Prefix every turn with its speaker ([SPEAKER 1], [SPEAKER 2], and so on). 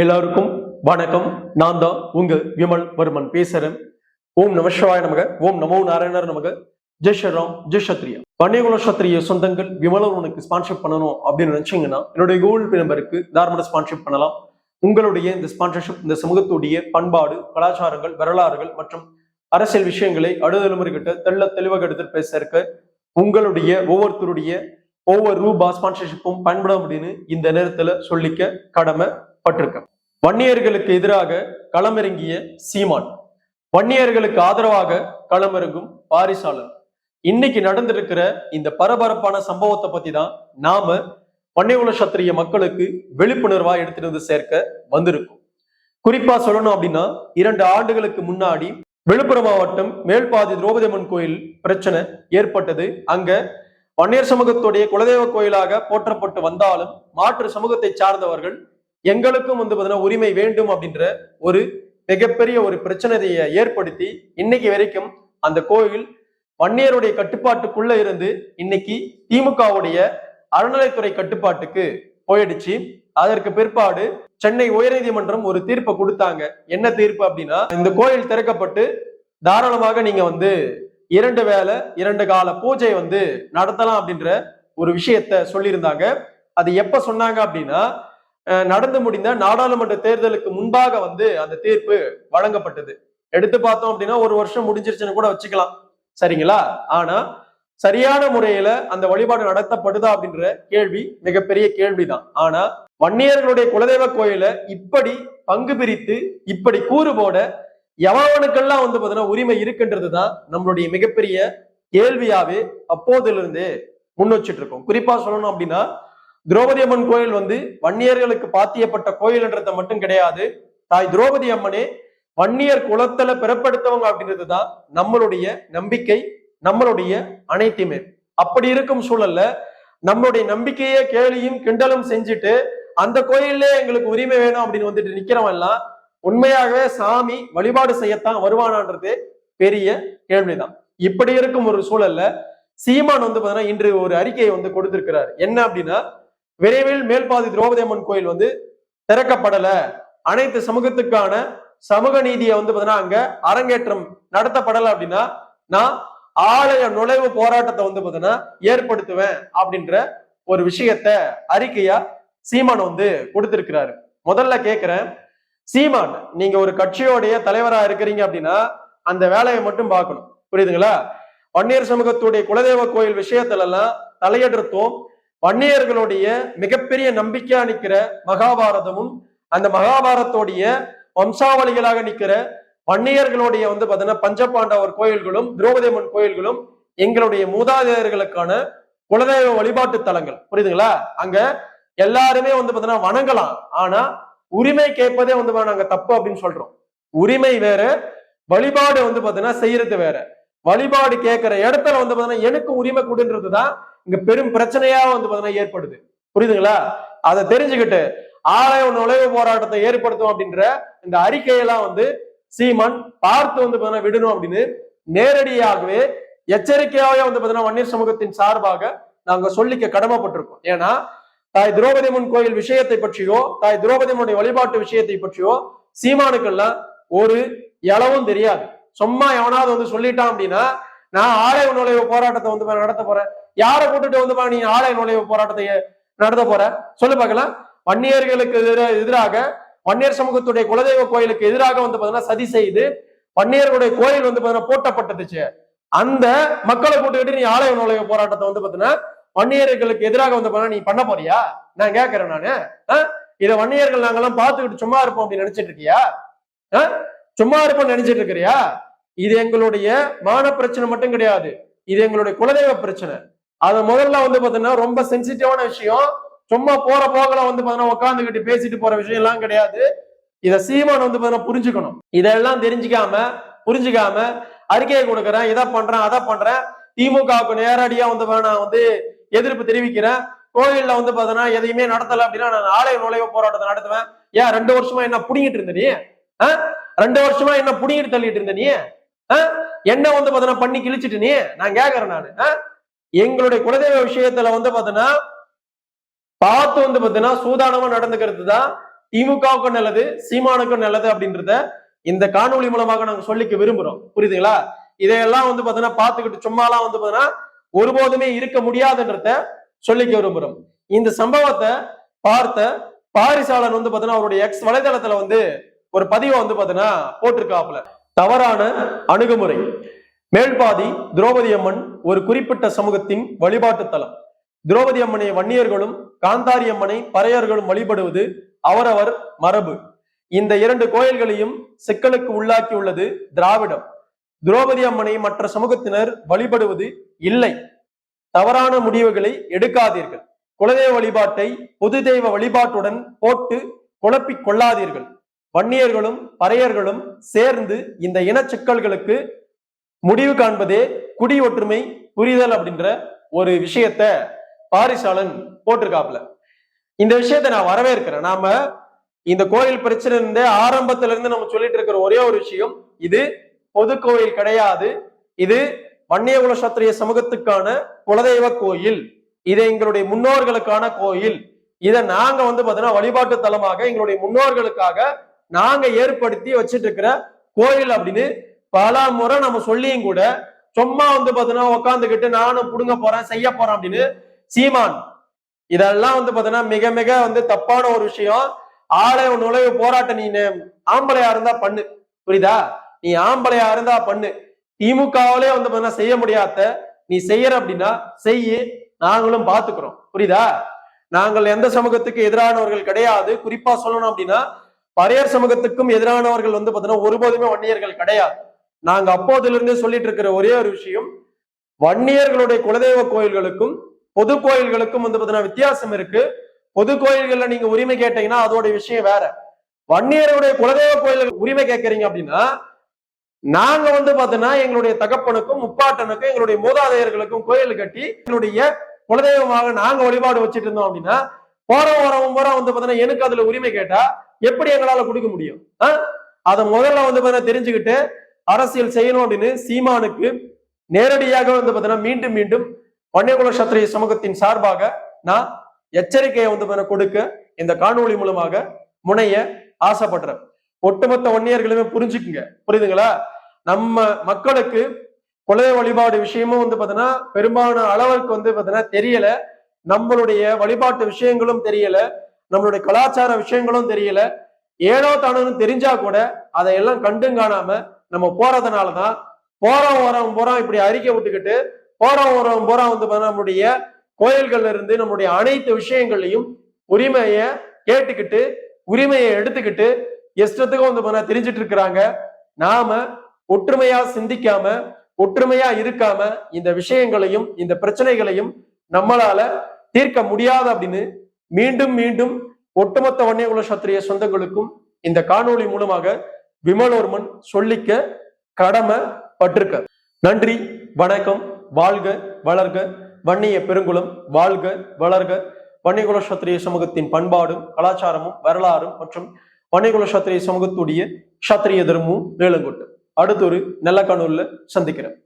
[SPEAKER 1] எல்லாருக்கும் வணக்கம். நான் தான் உங்க விமல் வர்மன் பேசுறேன். ஓம் நம சிவாய நமக ஓம் நமோ நாராயணர் நமக. ஜெய் ஸ்ரீராம் ஜெய் சத்ரியா பன்னியகுல சத்திரிய சொந்தங்கள் விமலர் உனக்கு ஸ்பான்ஷிப் பண்ணணும் அப்படின்னு நினைச்சீங்கன்னா என்னுடைய கூகுள் பே நம்பருக்கு தாராளமாக ஸ்பான்ஷிப் பண்ணலாம். உங்களுடைய இந்த ஸ்பான்சர்ஷிப் இந்த சமூகத்துடைய பண்பாடு கலாச்சாரங்கள் வரலாறுகள் மற்றும் அரசியல் விஷயங்களை அடுதலுமுறை கிட்ட தெள்ள தெளிவாக எடுத்து பேச இருக்க உங்களுடைய ஒவ்வொருத்தருடைய ஒவ்வொரு ரூபா ஸ்பான்சர்ஷிப்பும் பயன்பட அப்படின்னு இந்த நேரத்துல சொல்லிக்க கடமை. பட்டிருக்க. வன்னியர்களுக்கு எதிராக களமிறங்கிய சீமான். வன்னியர்களுக்கு ஆதரவாக களமிறங்கும் பாரிசாலன் இன்னைக்கு நடந்திருக்கிற இந்த பரபரப்பான சம்பவத்தை பத்தி தான் நாம வன்னியகுல சத்திரிய மக்களுக்கு விழிப்புணர்வா எடுத்துட்டு வந்து சேர்க்க வந்திருக்கும். குறிப்பா சொல்லணும் அப்படின்னா இரண்டு ஆண்டுகளுக்கு முன்னாடி விழுப்புரம் மாவட்டம் மேல்பாதி திரௌபதியம்மன் கோயில் பிரச்சனை ஏற்பட்டது. அங்க வன்னியர் சமூகத்துடைய குலதெய்வ கோயிலாக போற்றப்பட்டு வந்தாலும் மாற்று சமூகத்தை சார்ந்தவர்கள் எங்களுக்கும் வந்து பார்த்தீங்கன்னா உரிமை வேண்டும் அப்படின்ற ஒரு மிகப்பெரிய ஒரு பிரச்சனையை ஏற்படுத்தி இன்னைக்கு வரைக்கும் அந்த கோயில் வன்னியருடைய கட்டுப்பாட்டுக்குள்ள இருந்து இன்னைக்கு திமுகவுடைய அறநிலைத்துறை கட்டுப்பாட்டுக்கு போயிடுச்சு. அதற்கு பிற்பாடு சென்னை உயர்நீதிமன்றம் ஒரு தீர்ப்பை கொடுத்தாங்க. என்ன தீர்ப்பு அப்படின்னா இந்த கோயில் திறக்கப்பட்டு தாராளமாக நீங்க வந்து இரண்டு வேளை இரண்டு கால பூஜை வந்து நடத்தலாம் அப்படின்ற ஒரு விஷயத்த சொல்லியிருந்தாங்க. அது எப்ப சொன்னாங்க அப்படின்னா நடந்து முடிந்த நாடாளுமன்ற தேர்தலுக்கு முன்பாக வந்து அந்த தீர்ப்பு வழங்கப்பட்டது. எடுத்து பார்த்தோம் அப்படின்னா ஒரு வருஷம் முடிஞ்சிருச்சுன்னு கூட வச்சுக்கலாம். சரிங்களா? ஆனா சரியான முறையில அந்த வழிபாடு நடத்தப்படுதா அப்படின்ற கேள்வி மிகப்பெரிய கேள்விதான். ஆனா வன்னியர்களுடைய குலதெய்வ கோயில இப்படி பங்கு பிரித்து இப்படி கூறு போட எவனுக்கெல்லாம் வந்து பாத்தீங்கன்னா உரிமை இருக்குன்றதுதான் நம்மளுடைய மிகப்பெரிய கேள்வியாவே அப்போதிலிருந்தே முன் வச்சுட்டு இருக்கோம். குறிப்பா சொல்லணும் அப்படின்னா திரௌபதி அம்மன் கோயில் வந்து வன்னியர்களுக்கு பாத்தியப்பட்ட கோயில்ன்றத மட்டும் கிடையாது. தாய் திரௌபதி அம்மனே வன்னியர் குலத்துல பிறப்படுத்தவங்க அப்படின்றதுதான் நம்மளுடைய நம்பிக்கை நம்மளுடைய அனைத்துமே. அப்படி இருக்கும் சூழல்ல நம்மளுடைய நம்பிக்கையே கேலியும் கிண்டலும் செஞ்சுட்டு அந்த கோயில்ல எங்களுக்கு உரிமை வேணும் அப்படின்னு வந்துட்டு நிக்கிறவன் எல்லாம் உண்மையாகவே சாமி வழிபாடு செய்யத்தான் வருவானான்றது பெரிய கேள்விதான். இப்படி இருக்கும் ஒரு சூழல்ல சீமான் வந்து பாத்தீங்கன்னா இன்று ஒரு அறிக்கையை வந்து கொடுத்திருக்கிறார். என்ன அப்படின்னா விரைவில் மேல்பாதி திரௌபதி அம்மன் கோயில் வந்து திறக்கப்படல. அனைத்து சமூகத்துக்கான சமூக நீதியை வந்து பாத்தீங்கன்னா அங்க அரங்கேற்றம் நடத்தப்படல அப்படின்னா நான் ஆலய நுழைவு போராட்டத்தை வந்து பாத்தீங்கன்னா ஏற்படுத்துவேன் அப்படின்ற ஒரு விஷயத்த அறிக்கையா சீமான் வந்து கொடுத்திருக்கிறாரு. முதல்ல கேக்குறேன். சீமான் நீங்க ஒரு கட்சியோடைய தலைவரா இருக்கிறீங்க அப்படின்னா அந்த வேலையை மட்டும் பார்க்கணும். புரியுதுங்களா? வன்னியர் சமூகத்துடைய குலதெய்வ கோயில் விஷயத்துல எல்லாம் தலையிடுறதும் வன்னியர்களுடைய மிகப்பெரிய நம்பிக்கையா நிக்கிற மகாபாரதமும் அந்த மகாபாரத்தோடைய வம்சாவளிகளாக நிக்கிற வன்னியர்களுடைய வந்து பாத்தீங்கன்னா பஞ்சபாண்டவர் கோயில்களும் திரௌபதி அம்மன் கோயில்களும் எங்களுடைய மூதாதையர்களுக்கான குலதெய்வ வழிபாட்டு தலங்கள். புரியுதுங்களா? அங்க எல்லாருமே வந்து பாத்தீங்கன்னா வணங்கலாம். ஆனா உரிமை கேட்பதே வந்து நாங்க தப்பு அப்படின்னு சொல்றோம். உரிமை வேற வழிபாடு வந்து பாத்தீங்கன்னா செய்யறது வேற. வழிபாடு கேட்கிற இடத்துல வந்து பாத்தீங்கன்னா எனக்கு உரிமை கொடுன்றது தான் இங்க பெரும் பிரச்சனையா வந்து பாத்தீங்கன்னா ஏற்படுது. புரியுதுங்களா? அதை தெரிஞ்சுக்கிட்டு ஆலய நுழைவு போராட்டத்தை ஏற்படுத்தும் அப்படின்ற இந்த அறிக்கையெல்லாம் வந்து சீமான் பார்த்து வந்து பாத்தீங்கன்னா விடணும் அப்படின்னு நேரடியாகவே எச்சரிக்கையாகவே வந்து பாத்தீங்கன்னா வன்னியர் சமூகத்தின் சார்பாக நாங்க சொல்லிக்க கடமைப்பட்டிருக்கோம். ஏன்னா தாய் திரௌபதி அம்மன் கோயில் விஷயத்தை பற்றியோ தாய் திரௌபதி முன்னுடைய வழிபாட்டு விஷயத்தை பற்றியோ சீமானுக்கெல்லாம் ஒரு இளவும் தெரியாது. சும்மா எவனாவது வந்து சொல்லிட்டான் அப்படின்னா நான் ஆலய நுழைவு போராட்டத்தை வந்து நடத்த போறேன். யாரை கூட்டுட்டு வந்து பா நீ ஆலய நுழைவு போராட்டத்தை நடத்த போற? சொல்லு பார்க்கலாம். வன்னியர்களுக்கு எதிராக வன்னியர் சமூகத்துடைய குலதெய்வ கோயிலுக்கு எதிராக வந்து பாத்தீங்கன்னா சதி செய்து வன்னியர்களுடைய கோயில் வந்து பாத்தீங்கன்னா போட்டப்பட்டுச்சு அந்த மக்களை கூட்டுக்கிட்டு நீ ஆலய நுழைவு போராட்டத்தை வந்து பாத்தீங்கன்னா வன்னியர்களுக்கு எதிராக வந்து பாத்தீங்கன்னா நீ பண்ண போறியா? நான் கேட்கறேன் நானு. ஆ? வன்னியர்கள் நாங்கெல்லாம் பார்த்துக்கிட்டு சும்மா இருப்போம் அப்படின்னு நினைச்சிட்டு இருக்கியா? ஆ? சும்மா இருப்போம் நினைச்சிட்டு இருக்கிறியா? இது எங்களுடைய மான பிரச்சனை மட்டும் கிடையாது. இது எங்களுடைய குலதெய்வ பிரச்சனை. அது முதல்ல வந்து பாத்தீங்கன்னா ரொம்ப சென்சிட்டிவான விஷயம். சும்மா போற போகல வந்து பாத்தீங்கன்னா உட்காந்துக்கிட்டு பேசிட்டு போற விஷயம் எல்லாம் கிடையாது. இத சீமான் வந்து பாத்தீங்கன்னா புரிஞ்சுக்கணும். இதெல்லாம் தெரிஞ்சுக்காம புரிஞ்சுக்காம அறிக்கையை கொடுக்குறேன் இதை பண்றேன் அதை பண்றேன். திமுகவுக்கு நேரடியா வந்து நான் வந்து எதிர்ப்பு தெரிவிக்கிறேன். கோயில்ல வந்து பாத்தீங்கன்னா எதையுமே நடத்தல அப்படின்னா நான் ஆலய நுழைவு போராட்டத்தை நடத்துவேன். ஏன் ரெண்டு வருஷமா என்ன புடிங்கிட்டு இருந்த நீ? ரெண்டு வருஷமா என்ன புடிங்கிட்டு தள்ளிட்டு இருந்த நீ? என்ன வந்து பாத்தீங்கன்னா பண்ணி கிழிச்சிட்டு நீ? நான் கேக்குறேன் நானு. எங்களுடைய குலதெய்வ விஷயத்துல வந்து பாத்தீங்கன்னா பார்த்து வந்து பாத்தீங்கன்னா சூதானமா நடந்துக்கிறது தான் திமுகவுக்கும் நல்லது சீமானுக்கும் நல்லது அப்படின்றத இந்த காணொளி மூலமாக நாங்க சொல்லிக்க விரும்புறோம். புரியுதுங்களா? இதையெல்லாம் வந்து பாத்தீங்கன்னா பாத்துக்கிட்டு சும்மாலாம் வந்து பாத்தீங்கன்னா ஒருபோதுமே இருக்க முடியாதுன்றத சொல்லிக்க விரும்புறோம். இந்த சம்பவத்தை பார்த்த பாரிசாளன் வந்து பாத்தீங்கன்னா அவருடைய எக்ஸ் வலைதளத்துல வந்து ஒரு பதிவை வந்து பாத்தீங்கன்னா போட்டிருக்காப்புல. தவறான அணுகுமுறை. மேல்பாதி திரௌபதி அம்மன் ஒரு குறிப்பிட்ட சமூகத்தின் வழிபாட்டு தலம். திரௌபதி அம்மனை வன்னியர்களும் காந்தாரி அம்மனை பறையர்களும் வழிபடுவது அவரவர் மரபு. இந்த இரண்டு கோயில்களையும் சிக்கலுக்கு உள்ளாக்கியுள்ளது திராவிடம். திரௌபதி அம்மனை மற்ற சமூகத்தினர் வழிபடுவது இல்லை. தவறான முடிவுகளை எடுக்காதீர்கள். குலதெய்வ வழிபாட்டை பொது தெய்வ வழிபாட்டுடன் போட்டு குழப்பிக் கொள்ளாதீர்கள். வன்னியர்களும் பறையர்களும் சேர்ந்து இந்த இன சிக்கல்களுக்கு முடிவு காண்பதே குடி ஒற்றுமை புரிதல் அப்படின்ற ஒரு விஷயத்த பாரிசாலன் போட்டிருக்காப்ல இந்த விஷயத்தை நான் வரவேற்கிறேன். நாம இந்த கோயில் பிரச்சனை இருந்தே ஆரம்பத்துல இருந்து நம்ம சொல்லிட்டு இருக்கிற ஒரே ஒரு விஷயம் இது பொது கோயில் கிடையாது. இது வன்னியகுல சத்திரிய சமூகத்துக்கான குலதெய்வ கோயில். இது எங்களுடைய முன்னோர்களுக்கான கோயில். இதை நாங்க வந்து பாத்தீங்கன்னா வழிபாட்டு தலமாக எங்களுடைய முன்னோர்களுக்காக நாங்க ஏற்படுத்தி வச்சிட்டு இருக்கிற கோயில் அப்படின்னு பல முறை நம்ம சொல்லியும் கூட சும்மா வந்து பாத்தீங்கன்னா உட்காந்துக்கிட்டு நானும் புடுங்க போறேன் செய்ய போறேன் அப்படின்னு சீமான். இதெல்லாம் வந்து பாத்தீங்கன்னா மிக மிக வந்து தப்பான ஒரு விஷயம். ஆலய நுழைவு போராட்டம் நீ ஆம்பளையா இருந்தா பண்ணு. புரியுதா? நீ ஆம்பளையா இருந்தா பண்ணு. திமுகவிலே வந்து பாத்தீங்கன்னா செய்ய முடியாத நீ செய்யற அப்படின்னா செய்ய. நாங்களும் பாத்துக்கிறோம். புரியுதா? நாங்கள் எந்த சமூகத்துக்கு எதிரானவர்கள் கிடையாது. குறிப்பா சொல்லணும் அப்படின்னா பரையர் சமூகத்துக்கும் எதிரானவர்கள் வந்து பார்த்தீங்கன்னா ஒருபோதுமே வன்னியர்கள் கிடையாது. நாங்க அப்போதிலிருந்து சொல்லிட்டு இருக்கிற ஒரே ஒரு விஷயம் வன்னியர்களுடைய குலதெய்வ கோயில்களுக்கும் பொது கோயில்களுக்கும் வந்து பார்த்தீங்கன்னா வித்தியாசம் இருக்கு. பொது கோயில்கள்ல நீங்க உரிமை கேட்டீங்கன்னா அதோட விஷயம் வேற. வன்னியருடைய குலதெய்வ கோயில்கள் உரிமை கேட்கறீங்க அப்படின்னா நாங்க வந்து பாத்தீங்கன்னா எங்களுடைய தகப்பனுக்கும் முப்பாட்டனுக்கும் எங்களுடைய மூதாதையர்களுக்கும் கோயில் கட்டி எங்களுடைய குலதெய்வமாக நாங்க வழிபாடு வச்சுட்டு இருந்தோம் அப்படின்னா போற வரவும் போற வந்து பாத்தீங்கன்னா எனக்கு அதுல உரிமை கேட்டா எப்படி எங்களால கொடுக்க முடியும்? ஆ? அதை முதல்ல வந்து பார்த்தீங்கன்னா தெரிஞ்சுக்கிட்டு அரசியல் செய்யணும் அப்படின்னு சீமானுக்கு நேரடியாக வந்து பாத்தீங்கன்னா மீண்டும் மீண்டும் வன்னியகுல சத்திரிய சமூகத்தின் சார்பாக நான் எச்சரிக்கையை வந்து கொடுக்க இந்த காணொளி மூலமாக முனைய ஆசைப்படுறேன். ஒட்டுமொத்த வன்னியர்களுமே புரிஞ்சுக்குங்க. புரியுதுங்களா? நம்ம மக்களுக்கு குலதெய்வ வழிபாடு விஷயமும் வந்து பாத்தீங்கன்னா பெரும்பாலான அளவுக்கு வந்து பாத்தீங்கன்னா தெரியல. நம்மளுடைய வழிபாட்டு விஷயங்களும் தெரியல. நம்மளுடைய கலாச்சார விஷயங்களும் தெரியல. ஏனோ தானோன்னு தெரிஞ்சா கூட அதையெல்லாம் கண்டும் காணாம நம்ம போறதுனாலதான் போறோம் ஓரம் போறோம் இப்படி அறிக்கை விட்டுக்கிட்டு போறோம் ஓரம் போறோம் வந்து நம்முடைய கோயில்கள்ல இருந்து நம்முடைய அனைத்து விஷயங்களையும் உரிமைய கேட்டுக்கிட்டு உரிமையை எடுத்துக்கிட்டு இஷ்டத்துக்கும் வந்து பாத்தீங்கன்னா தெரிஞ்சிட்டு இருக்கிறாங்க. நாம ஒற்றுமையா சிந்திக்காம ஒற்றுமையா இருக்காம இந்த விஷயங்களையும் இந்த பிரச்சனைகளையும் நம்மளால தீர்க்க முடியாது அப்படின்னு மீண்டும் மீண்டும் ஒட்டுமொத்த வன்னியகுல சத்திரிய சொந்தங்களுக்கும் இந்த காணொளி மூலமாக விமலோர்மன் சொல்லிக்க கடமை பட்டிருக்க நன்றி வணக்கம் வாழ்க வளர்க. வன்னிய பெருங்குளம் வாழ்க வளர்க. வன்னியகுல சத்திரிய சமூகத்தின் பண்பாடும் கலாச்சாரமும் வரலாறும் மற்றும் வன்னியகுல சத்திரிய சமூகத்துடைய சத்திரிய தர்மமும் வேலுங்கொட்டு அடுத்த ஒரு நல்ல காணொலியில் சந்திக்கிறேன்.